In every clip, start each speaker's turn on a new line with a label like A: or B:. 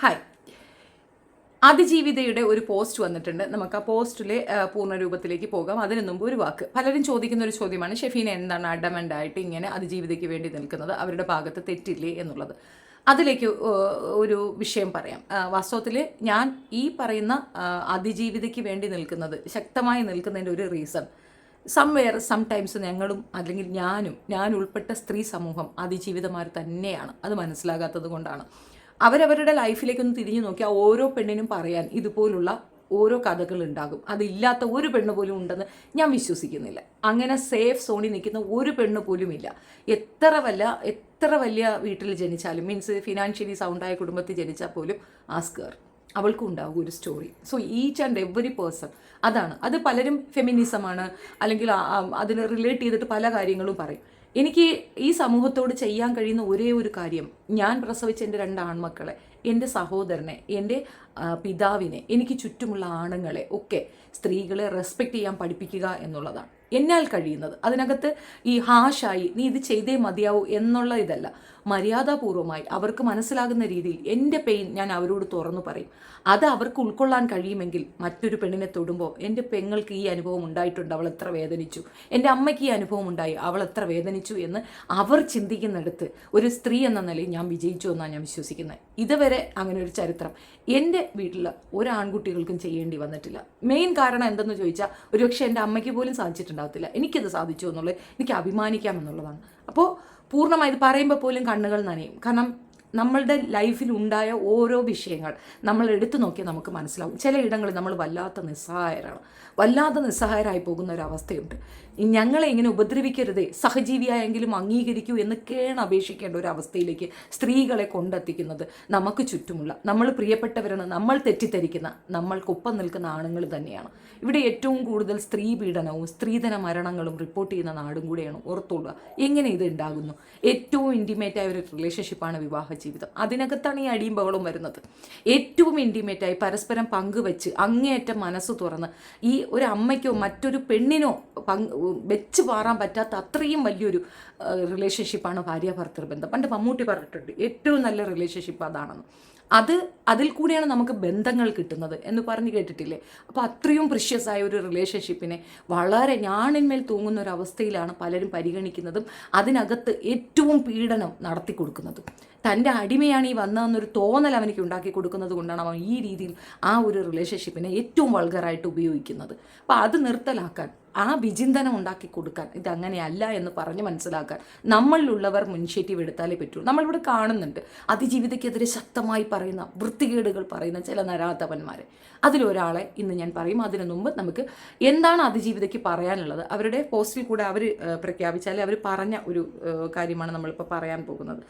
A: Hi അതിജീവിതയുടെ ഒരു post വന്നിട്ടുണ്ട്. നമുക്ക് ആ പോസ്റ്റിലെ പൂർണരൂപത്തിലേക്ക് പോകാം. അതിനു മുമ്പ് ഒരു വാക്ക്. പലരും ചോദിക്കുന്ന ഒരു ചോദ്യമാണ് ഷെഫീന എന്താണ് അഡമന്റായിട്ട് ഇങ്ങനെ അതിജീവിതയ്ക്ക് വേണ്ടി നിൽക്കുന്നത്? അവരുടെ ഭാഗത്ത് തെറ്റില്ലേ എന്നുള്ളത്. അതിലേക്ക് ഒരു വിഷയം പറയാം. വാസ്തവത്തിൽ ഞാൻ ഈ പറയുന്ന അതിജീവിതയ്ക്ക് വേണ്ടി നിൽക്കുന്നത് ശക്തമായി നിൽക്കുന്നതിന്റെ ഒരു റീസൺ സംവെയർ സംടൈംസ് ഞങ്ങളും അല്ലെങ്കിൽ ഞാനും ഞാൻ ഉൾപ്പെട്ട സ്ത്രീ സമൂഹം അതിജീവിതമാർ തന്നെയാണ്. അത് മനസ്സിലാകാത്തത് കൊണ്ടാണ്. അവരവരുടെ ലൈഫിലേക്കൊന്ന് തിരിഞ്ഞു നോക്കിയാൽ ഓരോ പെണ്ണിനും പറയാൻ ഇതുപോലുള്ള ഓരോ കഥകൾ ഉണ്ടാകും. അതില്ലാത്ത ഒരു പെണ്ണ് പോലും ഉണ്ടെന്ന് ഞാൻ വിശ്വസിക്കുന്നില്ല. അങ്ങനെ സേഫ് സോണിൽ നിൽക്കുന്ന ഒരു പെണ്ണ് പോലും ഇല്ല. എത്ര വല്ല എത്ര വലിയ വീട്ടിൽ ജനിച്ചാലും മീൻസ് ഫിനാൻഷ്യലി സൗണ്ടായ കുടുംബത്തിൽ ജനിച്ചാൽ പോലും ആസ്കർ അവൾക്കും ഉണ്ടാകും ഒരു story so each and every person അതാണ്. അത് പലരും ഫെമിനിസമാണ് അല്ലെങ്കിൽ അതിന് റിലേറ്റ് ചെയ്തിട്ട് പല കാര്യങ്ങളും പറയും. എനിക്ക് ഈ സമൂഹത്തോട് ചെയ്യാൻ കഴിയുന്ന ഒരേ ഒരു കാര്യം ഞാൻ പ്രസവിച്ച എന്റെ രണ്ട് ആൺമക്കളെ എന്റെ സഹോദരനെ എന്റെ പിതാവിനെ എനിക്ക് ചുറ്റുമുള്ള ആണുങ്ങളെ ഒക്കെ സ്ത്രീകളെ റെസ്പെക്റ്റ് ചെയ്യാൻ പഠിപ്പിക്കുക എന്നുള്ളതാണ്. എന്നാൽ കഴിയുന്നത്? അതിനകത്ത് ഈ ഹാഷായി നീ ഇത് ചെയ്തേ മതിയാവൂ എന്നുള്ള ഇതല്ല. മര്യാദാപൂർവമായി അവർക്ക് മനസ്സിലാകുന്ന രീതിയിൽ എന്റെ പെയിൻ ഞാൻ അവരോട് തുറന്നു പറയും. അത് അവർക്ക് ഉൾക്കൊള്ളാൻ കഴിയുമെങ്കിൽ മറ്റൊരു പെണ്ണിനെ തൊടുമ്പോൾ എന്റെ പെങ്ങൾക്ക് ഈ അനുഭവം ഉണ്ടായിട്ടുണ്ട് അവൾ എത്ര വേദനിച്ചു. എന്റെ അമ്മയ്ക്ക് ഈ അനുഭവം ഉണ്ടായി അവൾ എത്ര വേദനിച്ചു എന്ന് അവർ ചിന്തിക്കുന്നിടത്ത് ഒരു സ്ത്രീ എന്ന നിലയിൽ ഞാൻ വിജയിച്ചു എന്നാണ് ഞാൻ വിശ്വസിക്കുന്നത്. ഇതുവരെ അങ്ങനെ ഒരു ചരിത്രം എന്റെ വീട്ടിൽ ഒരാൺകുട്ടികൾക്കും ചെയ്യേണ്ടി വന്നിട്ടില്ല. മെയിൻ കാരണം എന്തെന്ന് ചോദിച്ചാൽ ഒരുപക്ഷെ എന്റെ അമ്മയ്ക്ക് പോലും സാധിച്ചിട്ടുണ്ടാകത്തില്ല. എനിക്കത് സാധിച്ചു എന്നുള്ളത് എനിക്ക് അഭിമാനിക്കാം എന്നുള്ളതാണ്. അപ്പോൾ പൂർണമായി ഇത് പറയുമ്പോൾ പോലും കണ്ണുകൾ നനയും. കാരണം നമ്മളുടെ ലൈഫിൽ ഉണ്ടായ ഓരോ വിഷയങ്ങൾ നമ്മൾ എടുത്തു നോക്കിയാൽ നമുക്ക് മനസ്സിലാവും. ചിലയിടങ്ങളിൽ നമ്മൾ വല്ലാത്ത നിസ്സഹായരാണ്. വല്ലാത്ത നിസ്സഹായരായി പോകുന്ന ഒരു അവസ്ഥയുണ്ട്. ഞങ്ങളെ ഇങ്ങനെ ഉപദ്രവിക്കരുതേ. സഹജീവിയായെങ്കിലും അംഗീകരിക്കൂ എന്ന് കേണ അപേക്ഷിക്കേണ്ട ഒരു അവസ്ഥയിലേക്ക് സ്ത്രീകളെ കൊണ്ടെത്തിക്കുന്നത് നമുക്ക് ചുറ്റുമുള്ള. നമ്മൾ പ്രിയപ്പെട്ടവരാണ് നമ്മൾ തെറ്റിദ്ധരിക്കുന്ന നമ്മൾക്കൊപ്പം നിൽക്കുന്ന ആണുങ്ങൾ തന്നെയാണ്. ഇവിടെ ഏറ്റവും കൂടുതൽ സ്ത്രീ പീഡനവും സ്ത്രീധന മരണങ്ങളും റിപ്പോർട്ട് ചെയ്യുന്ന നാടും കൂടെയാണ് ഓർത്തോളുക. എങ്ങനെ ഇത് ഉണ്ടാകുന്നു? ഏറ്റവും ഇന്റിമേറ്റായ ഒരു റിലേഷൻഷിപ്പാണ് വിവാഹ ജീവിതം. അതിനകത്താണ് ഈ അടിയും വരുന്നത്. ഏറ്റവും ഇന്റിമേറ്റായി പരസ്പരം പങ്കുവെച്ച് അങ്ങേയറ്റം മനസ്സ് തുറന്ന് ഈ ഒരു അമ്മയ്ക്കോ മറ്റൊരു പെണ്ണിനോ പങ്ക് വെച്ച് പാറാൻ പറ്റാത്ത അത്രയും വലിയൊരു റിലേഷൻഷിപ്പാണ് ഭാര്യ ഭർത്തൃ ബന്ധം. പണ്ട് മമ്മൂട്ടി പറഞ്ഞിട്ടുണ്ട് ഏറ്റവും നല്ല റിലേഷൻഷിപ്പ് അതാണെന്ന്. അത് അതിൽ കൂടിയാണ് നമുക്ക് ബന്ധങ്ങൾ കിട്ടുന്നത് എന്ന് പറഞ്ഞ് കേട്ടിട്ടില്ലേ? അപ്പോൾ അത്രയും പ്രിഷ്യസ് ആയ ഒരു റിലേഷൻഷിപ്പിനെ വളരെ ഞാണിന്മേൽ തൂങ്ങുന്ന ഒരു അവസ്ഥയിലാണ് പലരും പരിഗണിക്കുന്നതും അതിനകത്ത് ഏറ്റവും പീഡനം നടത്തി കൊടുക്കുന്നതും. തന്റെ അടിമയാണ് ഈ വന്നതെന്നൊരു തോന്നൽ അവനിക്ക് ഉണ്ടാക്കി കൊടുക്കുന്നത് കൊണ്ടാണ് അവൻ ഈ രീതിയിൽ ആ ഒരു റിലേഷൻഷിപ്പിനെ ഏറ്റവും വൾഗറായിട്ട് ഉപയോഗിക്കുന്നത്. അപ്പോൾ അത് നിർത്തലാക്കാൻ ആ വിചിന്തനം ഉണ്ടാക്കി കൊടുക്കാൻ ഇതങ്ങനെയല്ല എന്ന് പറഞ്ഞ് മനസ്സിലാക്കാൻ നമ്മളിലുള്ളവർ മുൻഷേറ്റീവ് എടുത്താലേ പറ്റൂ. നമ്മളിവിടെ കാണുന്നുണ്ട്. അതിജീവിതയ്ക്കെതിരെ ശക്തമായി പറയുന്ന വൃത്തികേടുകൾ പറയുന്ന ചില നരാധവന്മാരെ. അതിലൊരാളെ ഇന്ന് ഞാൻ പറയും. അതിനു മുമ്പ് നമുക്ക് എന്താണ് അതിജീവിതയ്ക്ക് പറയാനുള്ളത്? അവരുടെ പോസ്റ്റിൽ കൂടെ അവർ പ്രഖ്യാപിച്ചാലേ അവർ പറഞ്ഞ ഒരു കാര്യമാണ് നമ്മളിപ്പോൾ പറയാൻ പോകുന്നത്.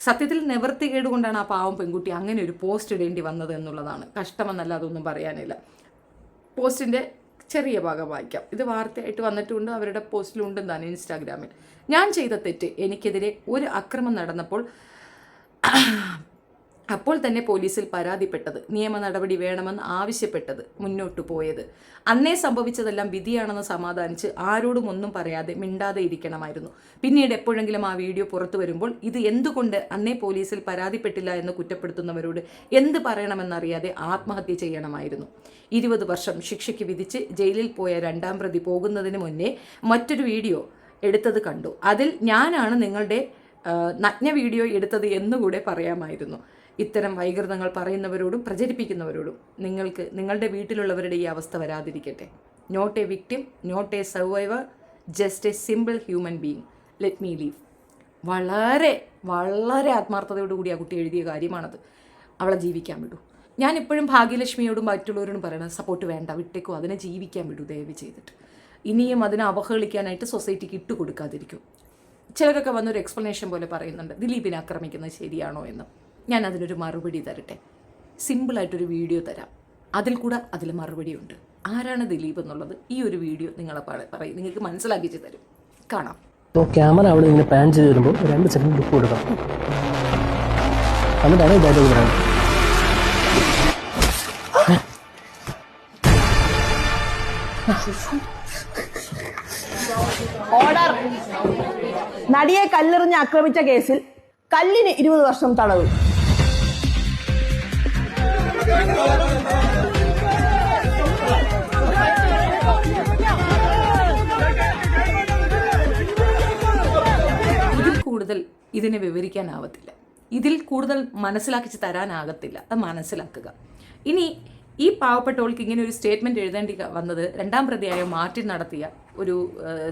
A: സത്യത്തിൽ നിവൃത്തികേട് കൊണ്ടാണ് ആ പാവം പെൺകുട്ടി അങ്ങനെ ഒരു പോസ്റ്റ് ഇടേണ്ടി വന്നത് എന്നുള്ളതാണ്. കഷ്ടമെന്നല്ല അതൊന്നും പറയാനില്ല. പോസ്റ്റിന്റെ ചെറിയ ഭാഗം വായിക്കാം. ഇത് വാർത്തയായിട്ട് വന്നിട്ടുണ്ട്. അവരുടെ പോസ്റ്റിലുണ്ട് താൻ ഇൻസ്റ്റാഗ്രാമിൽ. ഞാൻ ചെയ്ത തെറ്റ് എനിക്കെതിരെ ഒരു അക്രമം നടന്നപ്പോൾ അപ്പോൾ തന്നെ പോലീസിൽ പരാതിപ്പെട്ടത്. നിയമ നടപടി വേണമെന്ന് ആവശ്യപ്പെട്ടത് മുന്നോട്ടു പോയത്. അന്നേ സംഭവിച്ചതെല്ലാം വിധിയാണെന്ന് സമാധാനിച്ച് ആരോടും ഒന്നും പറയാതെ മിണ്ടാതെ ഇരിക്കണമായിരുന്നു. പിന്നീട് എപ്പോഴെങ്കിലും ആ വീഡിയോ പുറത്തു വരുമ്പോൾ ഇത് എന്തുകൊണ്ട് അന്നേ പോലീസിൽ പരാതിപ്പെട്ടില്ല എന്ന് കുറ്റപ്പെടുത്തുന്നവരോട് എന്ത് പറയണമെന്നറിയാതെ ആത്മഹത്യ ചെയ്യണമായിരുന്നു. ഇരുപത് വർഷം ശിക്ഷയ്ക്ക് വിധിച്ച് ജയിലിൽ പോയ രണ്ടാം പ്രതി പോകുന്നതിന് മുന്നേ മറ്റൊരു വീഡിയോ എടുത്തത് കണ്ടു. അതിൽ ഞാനാണ് നിങ്ങളുടെ നഗ്ന വീഡിയോ എടുത്തത് എന്നുകൂടെ പറയാമായിരുന്നു. ഇത്തരം വൈകൃതങ്ങൾ പറയുന്നവരോടും പ്രചരിപ്പിക്കുന്നവരോടും നിങ്ങൾക്ക് നിങ്ങളുടെ വീട്ടിലുള്ളവരുടെ ഈ അവസ്ഥ വരാതിരിക്കട്ടെ. Not a victim not a survivor just a simple human being let me leave വളരെ വളരെ ആത്മാർത്ഥതയോടുകൂടി ആ കുട്ടി എഴുതിയ കാര്യമാണത്. അവളെ ജീവിക്കാൻ വിടൂ. ഞാൻ ഇപ്പോഴും ഭാഗ്യലക്ഷ്മിയോടും മറ്റുള്ളവരോടും പറയണം സപ്പോർട്ട് വേണ്ട വിട്ടേക്കോ അതിനെ ജീവിക്കാൻ വിടൂ ദയവ് ചെയ്തിട്ട്. ഇനിയും അതിനെ അവഹേളിക്കാനായിട്ട് സൊസൈറ്റിക്ക് ഇട്ട് കൊടുക്കാതിരിക്കും. ചിലരൊക്കെ വന്നൊരു എക്സ്പ്ലനേഷൻ പോലെ പറയുന്നുണ്ട് ദിലീപിനെ ആക്രമിക്കുന്നത് ശരിയാണോ എന്ന്. ഞാൻ അതിനൊരു മറുപടി തരട്ടെ. സിമ്പിളായിട്ടൊരു വീഡിയോ തരാം. അതിൽ കൂടെ അതിൽ മറുപടിയുണ്ട്. ആരാണ് ദിലീപ് എന്നുള്ളത് ഈ ഒരു വീഡിയോ നിങ്ങളെ പറ- പറയും നിങ്ങൾക്ക് മനസ്സിലാക്കിച്ച് തരും. കാണാം.
B: അപ്പോൾ ക്യാമറ അവിടെ ഇങ്ങനെ പാൻ ചെയ്ത് വരുമ്പോൾ രണ്ട് സെക്കൻഡ് ലുക്ക് കൊടുക്കണം. എന്നിട്ടാണ് ഈ ഡയലോഗ് പറയുന്നത്.
C: ഓർഡർ നടിയെ കല്ലെറിഞ്ഞ് ആക്രമിച്ച കേസിൽ കല്ലിന് ഇരുപത് വർഷം തടവ്.
A: ഇതിൽ കൂടുതൽ ഇതിനെ വിവരിക്കാനാവത്തില്ല. ഇതിൽ കൂടുതൽ മനസ്സിലാക്കിച്ച് തരാനാകത്തില്ല. അത് മനസ്സിലാക്കുക. ഇനി ഈ പാവപ്പെട്ടവൾക്ക് ഇങ്ങനെ ഒരു സ്റ്റേറ്റ്മെന്റ് എഴുതേണ്ടി വന്നത് രണ്ടാം പ്രതിയായ മാർട്ടിൻ നടത്തിയ ഒരു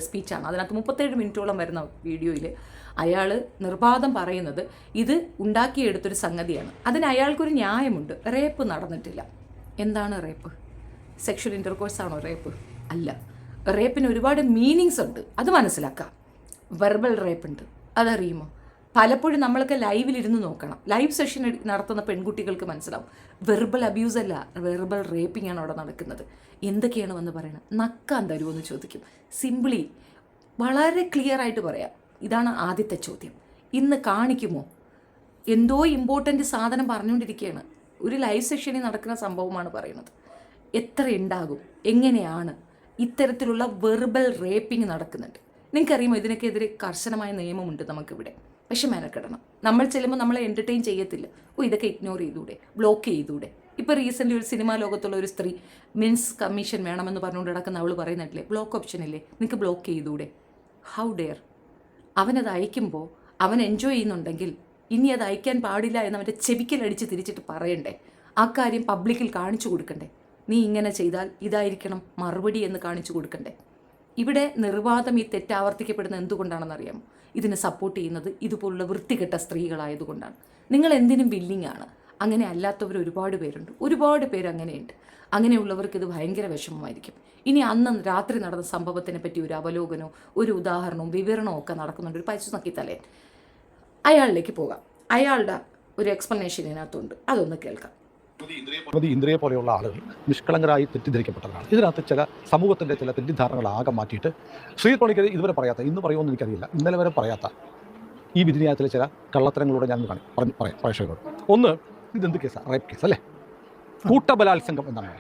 A: സ്പീച്ചാണ് അതിനകത്ത് മുപ്പത്തേഴ് മിനിറ്റോളം വരുന്ന വീഡിയോയിൽ അയാൾ നിർബാധം പറയുന്നത് ഇത് ഉണ്ടാക്കിയെടുത്തൊരു സംഗതിയാണ്. അതിന് അയാൾക്കൊരു ന്യായമുണ്ട്. റേപ്പ് നടന്നിട്ടില്ല. എന്താണ് റേപ്പ്? സെക്ഷൽ ഇന്റർകോഴ്സ് ആണോ റേപ്പ്? അല്ല. റേപ്പിന് ഒരുപാട് മീനിങ്സ് ഉണ്ട്. അത് മനസ്സിലാക്കാം. വെർബൽ റേപ്പ് ഉണ്ട്. അതറിയുമോ? പലപ്പോഴും നമ്മളൊക്കെ ലൈവിലിരുന്ന് നോക്കണം. ലൈവ് സെഷൻ നടത്തുന്ന പെൺകുട്ടികൾക്ക് മനസ്സിലാവും. വെർബൽ അബ്യൂസ് അല്ല. വെർബൽ റേപ്പിംഗ് ആണ് അവിടെ നടക്കുന്നത്. എന്തൊക്കെയാണ് വന്ന് പറയുന്നത് നക്കാൻ തരുമോ എന്ന് ചോദിക്കും. സിംപ്ലി വളരെ ക്ലിയർ ആയിട്ട് പറയാം. ഇതാണ് ആദ്യത്തെ ചോദ്യം. ഇന്ന് കാണിക്കുമോ? എന്തോ ഇമ്പോർട്ടന്റ് സാധനം പറഞ്ഞുകൊണ്ടിരിക്കുകയാണ്. ഒരു ലൈവ് സെഷനിൽ നടക്കുന്ന സംഭവമാണ് പറയുന്നത്. എത്ര ഉണ്ടാകും? എങ്ങനെയാണ്? ഇത്തരത്തിലുള്ള വെർബൽ റേപ്പിംഗ് നടക്കുന്നുണ്ട്. നിങ്ങൾക്കറിയുമോ ഇതിനൊക്കെതിരെ കർശനമായ നിയമമുണ്ട് നമുക്കിവിടെ. പക്ഷെ മെനക്കെടണം. നമ്മൾ ചെല്ലുമ്പോൾ നമ്മളെ എന്റർടൈൻ ചെയ്യത്തില്ല. ഓ ഇതൊക്കെ ഇഗ്നോർ ചെയ്തൂടെ? ബ്ലോക്ക് ചെയ്തൂടെ? ഇപ്പോൾ റീസെന്റ് ഒരു സിനിമാ ലോകത്തുള്ള ഒരു സ്ത്രീ മിൻസ് കമ്മീഷൻ വേണമെന്ന് പറഞ്ഞുകൊണ്ട് നടക്കുന്ന അവൾ പറയുന്നില്ലേ ബ്ലോക്ക് ഓപ്ഷൻ ഇല്ലേ നിങ്ങൾക്ക് ബ്ലോക്ക് ചെയ്തൂടെ? ഹൗ ഡെയർ അവനത് അയക്കുമ്പോൾ അവൻ എൻജോയ് ചെയ്യുന്നുണ്ടെങ്കിൽ ഇനി അത് അയക്കാൻ പാടില്ല എന്ന് അവന്റെ ചെവിക്കലടിച്ച് തിരിച്ചിട്ട് പറയണ്ടേ? ആ കാര്യം പബ്ലിക്കിൽ കാണിച്ചു കൊടുക്കണ്ടേ? നീ ഇങ്ങനെ ചെയ്താൽ ഇതായിരിക്കണം മറുപടി എന്ന് കാണിച്ചു കൊടുക്കണ്ടേ? ഇവിടെ നിർവാദം ഈ തെറ്റാവർത്തിക്കപ്പെടുന്ന എന്തുകൊണ്ടാണെന്നറിയാമോ? ഇതിനെ സപ്പോർട്ട് ചെയ്യുന്നത് ഇതുപോലുള്ള വൃത്തികെട്ട സ്ത്രീകളായതുകൊണ്ടാണ്. നിങ്ങൾ എന്തിനും വില്ലിങ്ങാണ് അങ്ങനെ അല്ലാത്തവർ ഒരുപാട് പേരുണ്ട്. ഒരുപാട് പേര് അങ്ങനെയുണ്ട്. അങ്ങനെയുള്ളവർക്ക് ഇത് ഭയങ്കര വിഷമമായിരിക്കും. ഇനി അന്ന് രാത്രി നടന്ന സംഭവത്തിനെ പറ്റി ഒരു അവലോകനവും ഒരു ഉദാഹരണവും വിവരണവും ഒക്കെ നടക്കുന്നുണ്ട്. ഒരു പൈസ നക്കി തലേൻ. അയാളിലേക്ക് പോകാം. അയാളുടെ ഒരു എക്സ്പ്ലനേഷൻ ഇതിനകത്തുണ്ട്. അതൊന്ന് കേൾക്കാം.
D: ഇന്ദ്രിയെ പോലെയുള്ള ആളുകൾ നിഷ്കളങ്കരായി തെറ്റിദ്ധരിക്കപ്പെട്ടവരാണ്. ഇതിനകത്ത് ചില സമൂഹത്തിന്റെ ചില തെറ്റിദ്ധാരണകൾ ആകെ മാറ്റിയിട്ട് ശ്രീ ഇതുവരെ പറയാത്ത ഇന്ന് പറയുമെന്ന് എനിക്കറിയില്ല. ഇന്നലെ വരെ പറയാത്ത ഈ വിധിന്യായത്തിലെ ചില കള്ളത്തരങ്ങളോട് ഞാൻ പറഞ്ഞു പറയാം. പ്രേക്ഷകരോട് ഒന്ന് ഇതെന്ത് കേസാണ് റേപ്പ് കേസ് അല്ലേ? കൂട്ടബലാത്സംഗം എന്നാണ്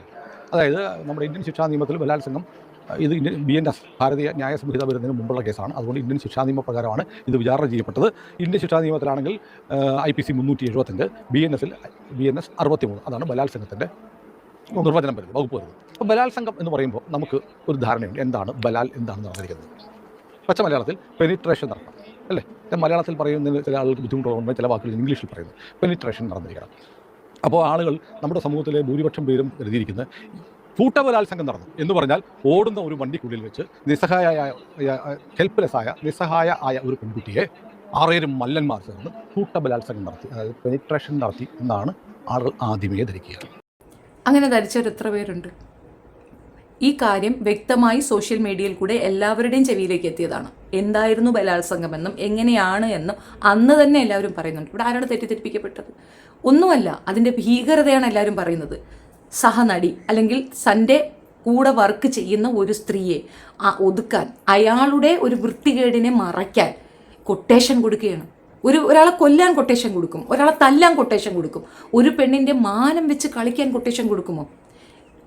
D: അതായത് നമ്മുടെ ഇന്ത്യൻ ശിക്ഷാ നിയമത്തിൽ ബലാത്സംഗം ഇത് ഇന്ത്യൻ ബി എൻ എസ് ഭാരതീയ ന്യായ സംഹിത വരുന്നതിന് മുമ്പുള്ള കേസാണ്. അതുകൊണ്ട് ഇന്ത്യൻ ശിക്ഷാ നിയമപ്രകാരമാണ് ഇത് വിചാരണ ചെയ്യപ്പെട്ടത്. ഇന്ത്യൻ ശിക്ഷാ നിയമത്തിലാണെങ്കിൽ ഐ പി സി മുന്നൂറ്റി എഴുപത്തഞ്ച് ബി എൻ എസിൽ ബി എൻ എസ് അറുപത്തി മൂന്ന് അതാണ് ബലാത്സംഗത്തിന്റെ നിർവചനം വരുന്നത് വകുപ്പ് വരുന്നത്. അപ്പോൾ ബലാത്സംഗം എന്ന് പറയുമ്പോൾ നമുക്ക് ഒരു ധാരണയുണ്ട്. എന്താണ് ബലാൽ എന്താണെന്ന് പറഞ്ഞിരിക്കുന്നത്. പച്ച മലയാളത്തിൽ പെനിട്രേഷൻ നടക്കണം അല്ലേ? മലയാളത്തിൽ പറയുന്നതിന് ചില ആളുകൾക്ക് ബുദ്ധിമുട്ടുള്ളതുകൊണ്ട് ചില വാക്കുകൾ ഇംഗ്ലീഷിൽ പറയുന്നത് പെനിട്രേഷൻ നടന്നിരിക്കണം. അപ്പോൾ ആളുകൾ നമ്മുടെ സമൂഹത്തിലെ ഭൂരിപക്ഷം പേരും എഴുതിയിരിക്കുന്നത് കൂട്ടബലാത്സംഗം നടന്നു എന്ന് പറഞ്ഞാൽ ഓടുന്ന ഒരു വണ്ടിക്കുള്ളിൽ വെച്ച് നിസ്സഹായ ഹെൽപ്ലെസ് ആയ നിസ്സഹായ ആയ ഒരു പെൺകുട്ടിയെ ആറേരും മല്ലന്മാർ ചേർന്ന് കൂട്ടബലാത്സംഗം നടത്തി അതായത് പെനിട്രേഷൻ നടത്തി എന്നാണ് ആളുകൾ ആദ്യമേ ധരിക്കുക.
A: അങ്ങനെ ധരിച്ചവർ എത്ര പേരുണ്ട്? ഈ കാര്യം വ്യക്തമായി സോഷ്യൽ മീഡിയയിൽ കൂടെ എല്ലാവരുടെയും ചെവിയിലേക്ക് എത്തിയതാണ്. എന്തായിരുന്നു ബലാത്സംഗമെന്നും എങ്ങനെയാണ് എന്നും അന്ന് തന്നെ എല്ലാവരും പറയുന്നുണ്ട്. ഇവിടെ ആരാണ് തെറ്റിദ്ധരിപ്പിക്കപ്പെട്ടത്? ഒന്നുമല്ല അതിന്റെ ഭീകരതയാണ് എല്ലാവരും പറയുന്നത്. സഹനടി അല്ലെങ്കിൽ തന്റെ കൂടെ വർക്ക് ചെയ്യുന്ന ഒരു സ്ത്രീയെ ആ ഒതുക്കാൻ അയാളുടെ ഒരു വൃത്തികേടിനെ മറയ്ക്കാൻ കൊട്ടേഷൻ കൊടുക്കുകയാണ്. ഒരു ഒരാളെ കൊല്ലാൻ കൊട്ടേഷൻ കൊടുക്കും ഒരാളെ തല്ലാൻ കൊട്ടേഷൻ കൊടുക്കും ഒരു പെണ്ണിന്റെ മാനം വെച്ച് കളിക്കാൻ കൊട്ടേഷൻ കൊടുക്കുമോ?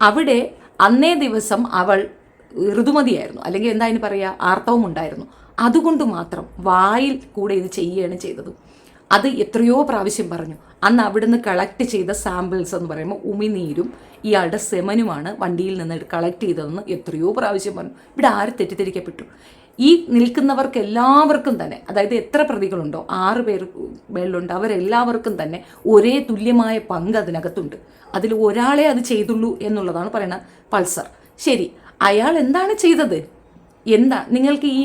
A: അവിടെ അന്നേ ദിവസം അവൾ ഋതുമതിയായിരുന്നു. അല്ലെങ്കിൽ എന്താ അതിന് പറയുക ആർത്തവം ഉണ്ടായിരുന്നു. അതുകൊണ്ട് മാത്രം വായിൽ കൂടെ ഇത് ചെയ്യുകയാണ് ചെയ്തത്. അത് എത്രയോ പ്രാവശ്യം പറഞ്ഞു. അന്ന് അവിടുന്ന് കളക്ട് ചെയ്ത സാമ്പിൾസ് എന്ന് പറയുമ്പോൾ ഉമിനീരും ഇയാളുടെ സെമനുമാണ് വണ്ടിയിൽ നിന്ന് കളക്ട് ചെയ്തതെന്ന് എത്രയോ പ്രാവശ്യം പറഞ്ഞു. ഇവിടെ ആര് തെറ്റിദ്ധരിക്കപ്പെട്ടു? ഈ നിൽക്കുന്നവർക്ക് എല്ലാവർക്കും തന്നെ അതായത് എത്ര പ്രതികളുണ്ടോ ആറ് പേർ മേളിലുണ്ട് അവരെല്ലാവർക്കും തന്നെ ഒരേ തുല്യമായ പങ്ക് അതിനകത്തുണ്ട്. അതിൽ ഒരാളെ അത് ചെയ്തുള്ളൂ എന്നുള്ളതാണ് പറയുന്നത് പൾസർ. ശരി അയാൾ എന്താണ് ചെയ്തത്? എന്താ? നിങ്ങൾക്ക് ഈ